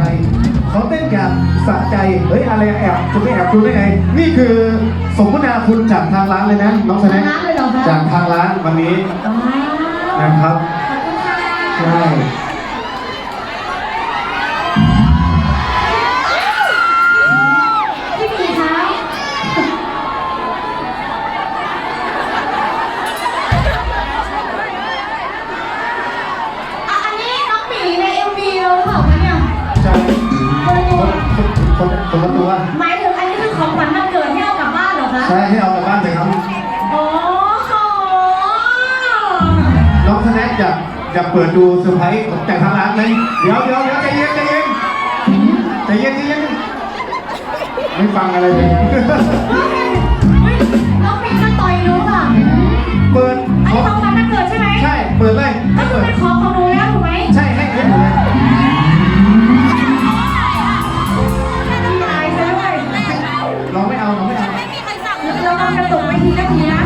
ใจเขาเต้นอย่างสะใจ เฮ้ยอะไรแอบจะไม่แอบดูได้ไง นี่คือสมนาคุณจากทางร้านเลยนะน้องแสดงทางร้านเลยเหรอคะจากทางร้านวันนี้ว้าวนะครับ อยากอยากเปิดดูเซอร์ไพรส์ของจากทางร้านไหมเดี๋ยวเดี๋ยวเดี๋ยวใจเย็นใจเย็นใจเย็นใจเย็นไม่ฟังอะไรเลยเฮ้ยน้องหมีจะต่อยหนูค่ะเปิดอันนี้ของขวัญวันเกิดใช่ไหมใช่เปิดเลยก็ให้คือเปิดเป็นของของหนูแล้วถูกไหมใช่ให้ให้เปิดเลยพี่อายซะด้วยเราไม่เอาเราไม่เอาเราทำกระตุกไปทีละทีนะ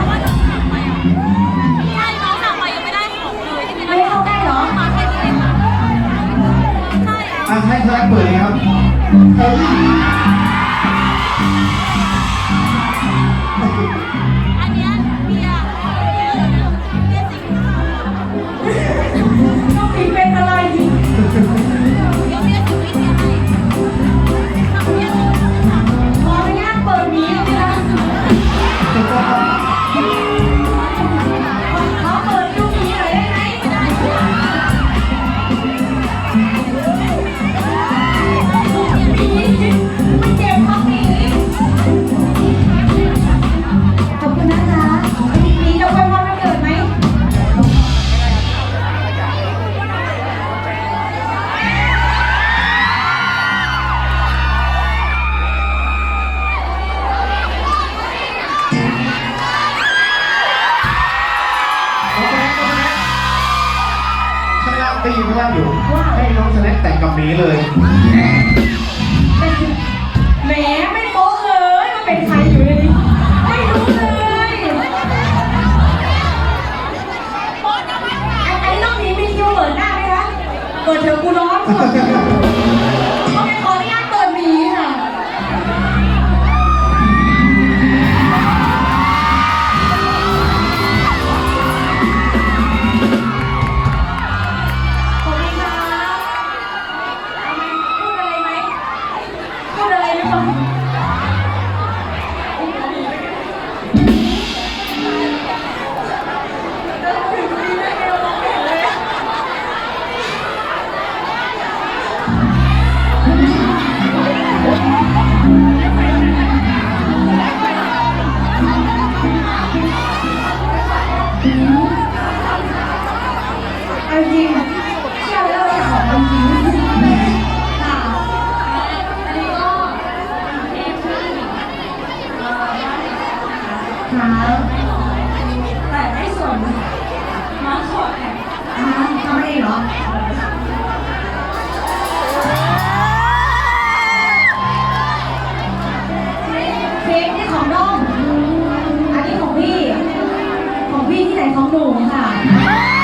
เปื่อยครับ ยินข้างล่างอยู่ ให้น้องสแน็คแต่งกับหมีเลย แหมไม่โป๊ะเลยมันเป็นใครอยู่ในนี้ไม่รู้เลยไอ้ไอ้รอบนี้มีคิวเปิดหน้าไหมคะเปิดเถอะกูร้อน เค้กนี่ของน้อง อันนี้ของพี่ ของพี่ที่ไหนของหนูค่ะ